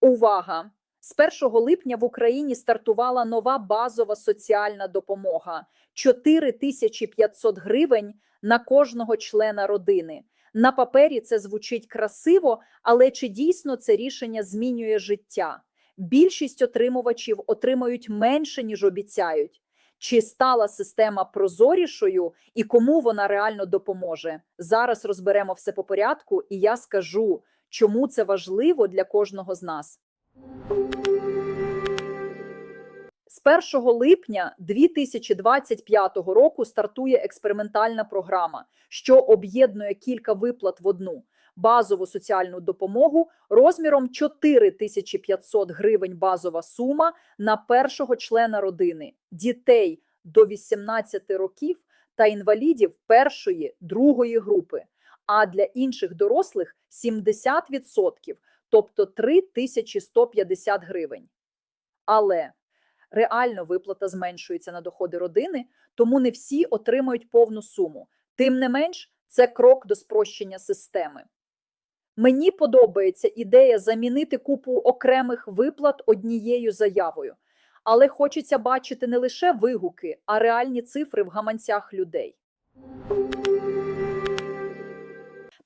Увага! З 1 липня в Україні стартувала нова базова соціальна допомога 4500 гривень на кожного члена родини. На папері це звучить красиво, але чи дійсно це рішення змінює життя? Більшість отримувачів отримають менше, ніж обіцяють. Чи стала система прозорішою і кому вона реально допоможе? Зараз розберемо все по порядку, і я скажу, чому це важливо для кожного з нас. З 1 липня 2025 року стартує експериментальна програма, що об'єднує кілька виплат в одну базову соціальну допомогу розміром 4500 гривень базова сума на першого члена родини, дітей до 18 років та інвалідів першої, другої групи. А для інших дорослих 70%, тобто 3150 гривень. Але реально виплата зменшується на доходи родини, тому не всі отримають повну суму. Тим не менш, це крок до спрощення системи. Мені подобається ідея замінити купу окремих виплат однією заявою, але хочеться бачити не лише вигуки, а реальні цифри в гаманцях людей.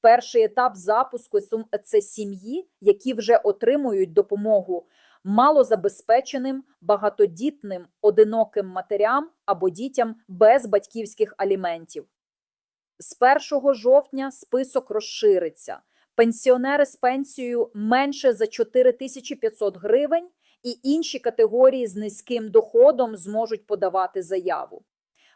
Перший етап запуску це сім'ї, які вже отримують допомогу малозабезпеченим, багатодітним, одиноким матерям або дітям без батьківських аліментів. З 1 жовтня список розшириться. Пенсіонери з пенсією менше за 4500 гривень і інші категорії з низьким доходом зможуть подавати заяву.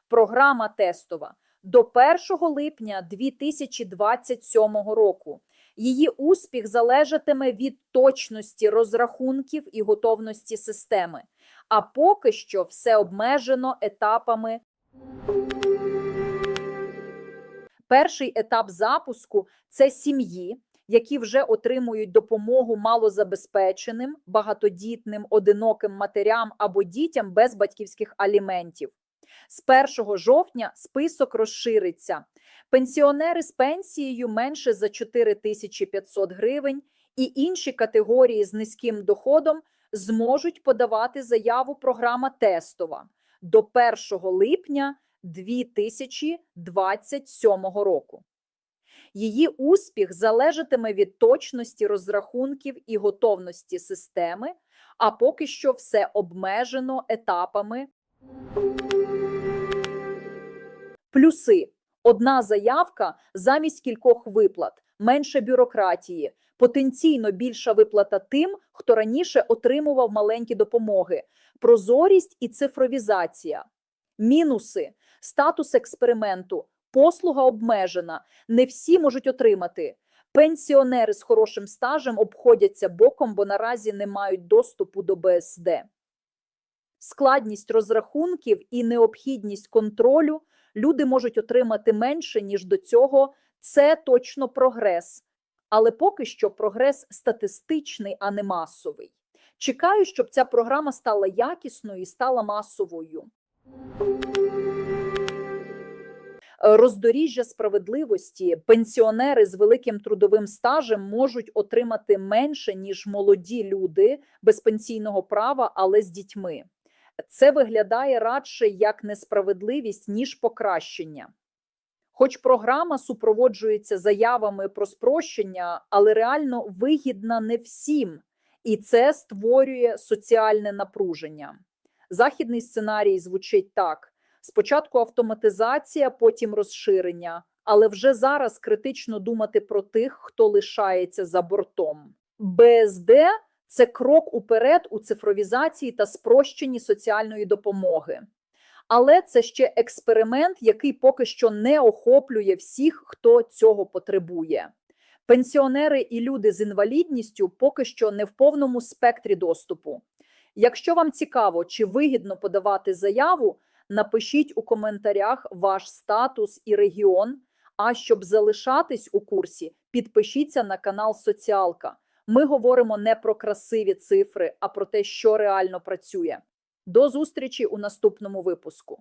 Програма тестова до 1 липня 2027 року. Її успіх залежатиме від точності розрахунків і готовності системи. А поки що все обмежено етапами. Перший етап запуску це сім'ї, які вже отримують допомогу малозабезпеченим, багатодітним, одиноким матерям або дітям без батьківських аліментів. З 1 жовтня список розшириться. Пенсіонери з пенсією менше за 4500 гривень і інші категорії з низьким доходом зможуть подавати заяву програма тестова до 1 липня 2027 року. Її успіх залежатиме від точності розрахунків і готовності системи, а поки що все обмежено етапами. Плюси: одна заявка замість кількох виплат, менше бюрократії, потенційно більша виплата тим, хто раніше отримував маленькі допомоги, прозорість і цифровізація. Мінуси: статус експерименту, послуга обмежена, не всі можуть отримати. Пенсіонери з хорошим стажем обходяться боком, бо наразі не мають доступу до БСД. Складність розрахунків і необхідність контролю люди можуть отримати менше, ніж до цього. Це точно прогрес. Але поки що прогрес статистичний, а не масовий. Чекаю, щоб ця програма стала якісною і стала масовою. Роздоріжжя справедливості пенсіонери з великим трудовим стажем можуть отримати менше ніж молоді люди без пенсійного права, але з дітьми. Це виглядає радше як несправедливість ніж покращення. Хоч програма супроводжується заявами про спрощення, але реально вигідна не всім, і це створює соціальне напруження. Західний сценарій звучить так: спочатку автоматизація, потім розширення, але вже зараз критично думати про тих, хто лишається за бортом. БСД це крок уперед у цифровізації та спрощенні соціальної допомоги. Але це ще експеримент, який поки що не охоплює всіх, хто цього потребує. Пенсіонери і люди з інвалідністю поки що не в повному спектрі доступу. Якщо вам цікаво, чи вигідно подавати заяву, напишіть у коментарях ваш статус і регіон. А щоб залишатись у курсі, підпишіться на канал Соціалка. Ми говоримо не про красиві цифри, а про те, що реально працює. До зустрічі у наступному випуску.